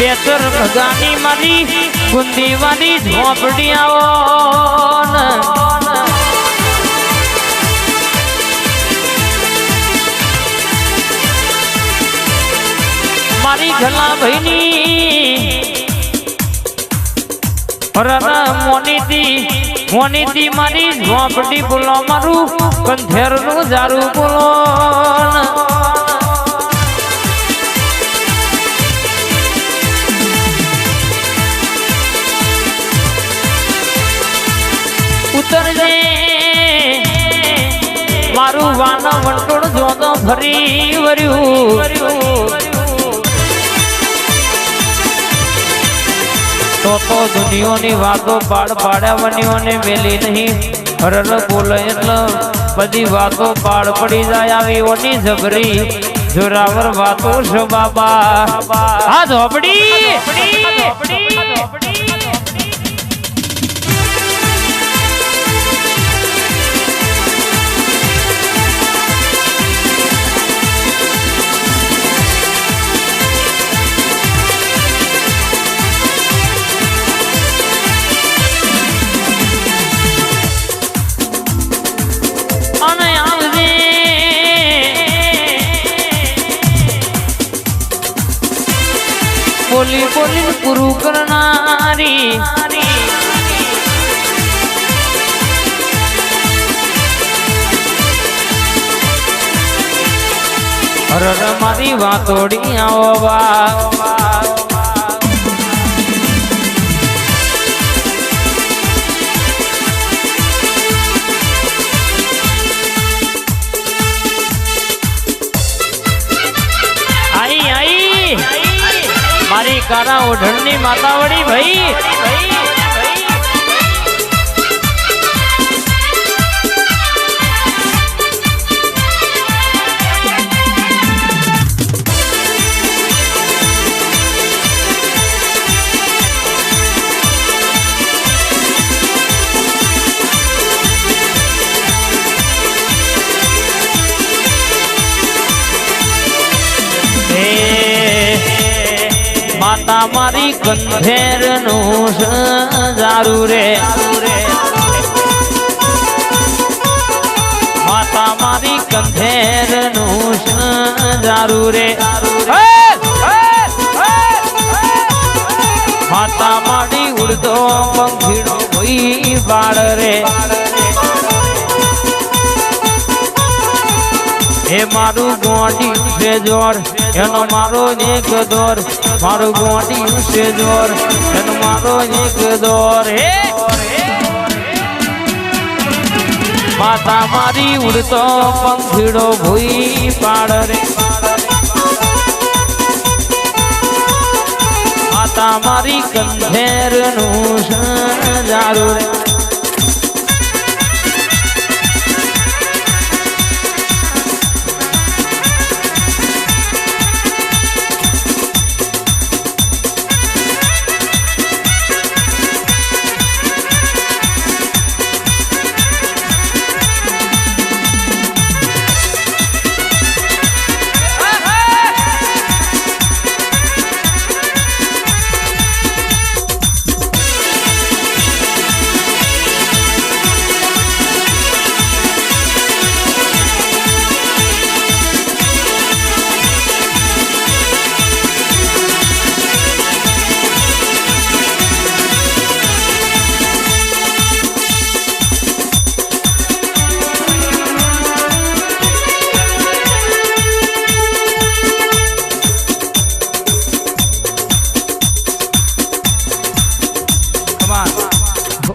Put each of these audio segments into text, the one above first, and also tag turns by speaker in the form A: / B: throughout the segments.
A: Pacer ભગાની મારી ગુંદી વાળી ઝોપડી આવો. મારી ઘલા ભાઈની મોનીતી મોનીતી મારી ઝોપડી બોલો, મારું કંધેરનું જારું બોલો ને. મારું વાન વંટોળ જોતો ફરી વર્યું. તો તો દુનિયોની વાતો પાડ પાડ્યાવનીઓને મેલી નહીં. હરલ બોલે એટલે બધી વાતો પાડ પડી જાય આવી ઓની જબરી જોરાવર વાતો છો બાબા. આ ઝોપડી. અને બોલી બોલી પૂરું કરનારી. હરર મારી વાતોડી આવો કારા ઓઢણની માતાવડી ભાઈ. માતા મારી કંધેરનું જારું રે. માતા મારી કંધેરનું જારું રે. માતા મારી ઉડતો પંખીડો ભાઈ બાળ રે એ મારું ગોડી છે જોર, એનો મારો એક દોર. મારું ગોડી છે જોર, એનો મારો એક દોર. હે, માતા મારી ઉડતો પંખીડો ભૂઈ પાડ રે. માતા મારી કંધેરનું જારું રે.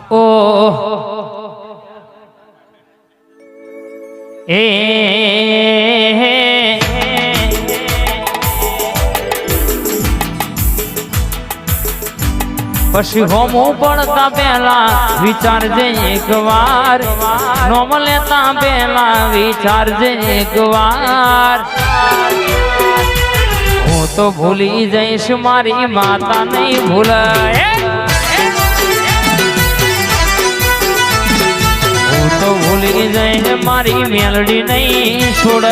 A: ઓ. એ. પછી હોમો પડતા પેલા વિચારજે એક વાર નોમ લેતા પહેલા વિચારજે એક વાર હું તો ભૂલી જઈશ મારી માતા નહીં ભૂલાય ભૂલી જઈને મારી મેલડી નહીં છોડ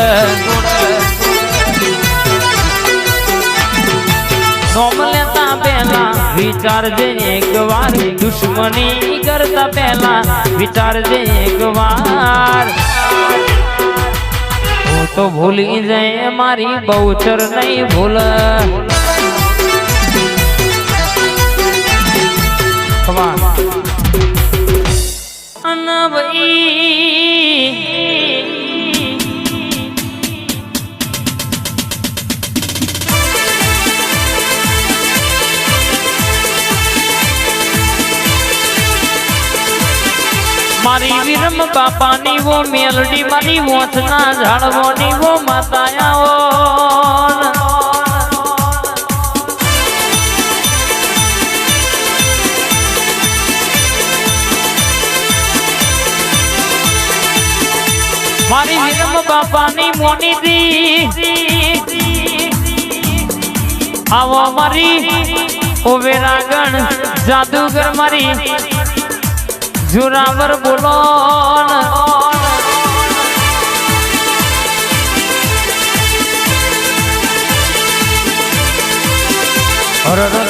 A: નોમ લેતા પહેલા વિચારજે એક વાર દુશ્મની કરતા પહેલા વિચારજે એક વાર હું તો ભૂલી જાય મારી બહુચર નહીં ભૂલ Come on. અનભઈ વિરમ બાપાની વો મેલડી મારી મોથના ઝાડવોની વો માતાયાઓ. મારી વિરમ બાપાની મોની દી. આવો મારી ઓવે રાગણ જાદુગર મારી. જોરાવર બોલો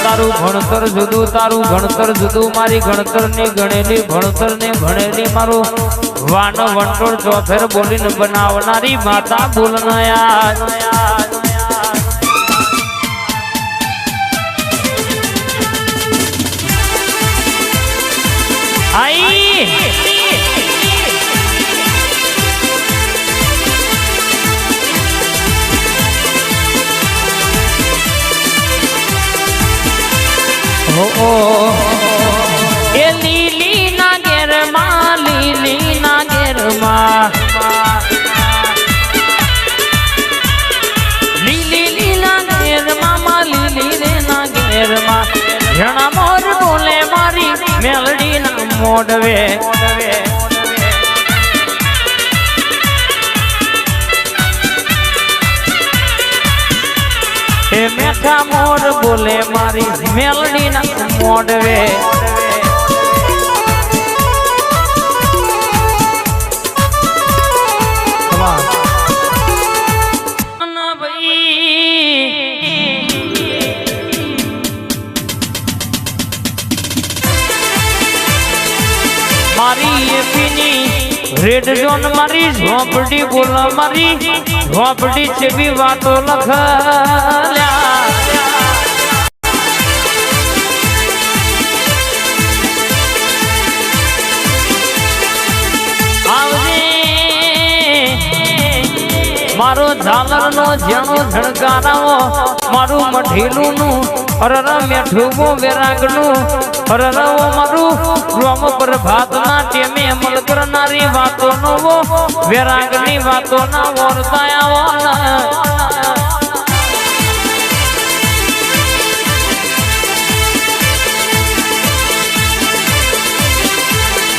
A: તારું ભણતર જુદું, તારું ભણતર જુદું, મારી ગણતરની ગણેલી ભણતર ને ભણેલી, મારું વાન વંટોળ ચોફેર બોલીને બનાવનારી માતા બોલનાયા. એ લીલી ના ઘેરમાં લીલી ના ઘેરમાં. લીલી લીલા ઘેરમાં માં લીલી રે ના ઘેરમાં. જણા મોર બોલે મારી મેલડી. મોડવે. એ મેઠા મોર બોલે મારી મેલડી ના મોડવે. મારી રેડ ઝોન મારી, ઝોપડી બોલ મારી. ઝોપડી છે બી વાતો લખલ્યા. મારો ઝાલર નો જેણો ઝણકારાવો મારું મઠીલું નું અરર મેઠું વેરાગનું અરર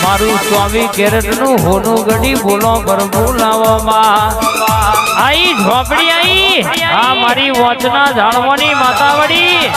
A: મારું સ્વામી કેરેટનું હોનું ગડી બોલો પર બોલાવવામાં આઈ, ઝોપડી આઈ. આ મારી વોચના જાણવાની માતાવડી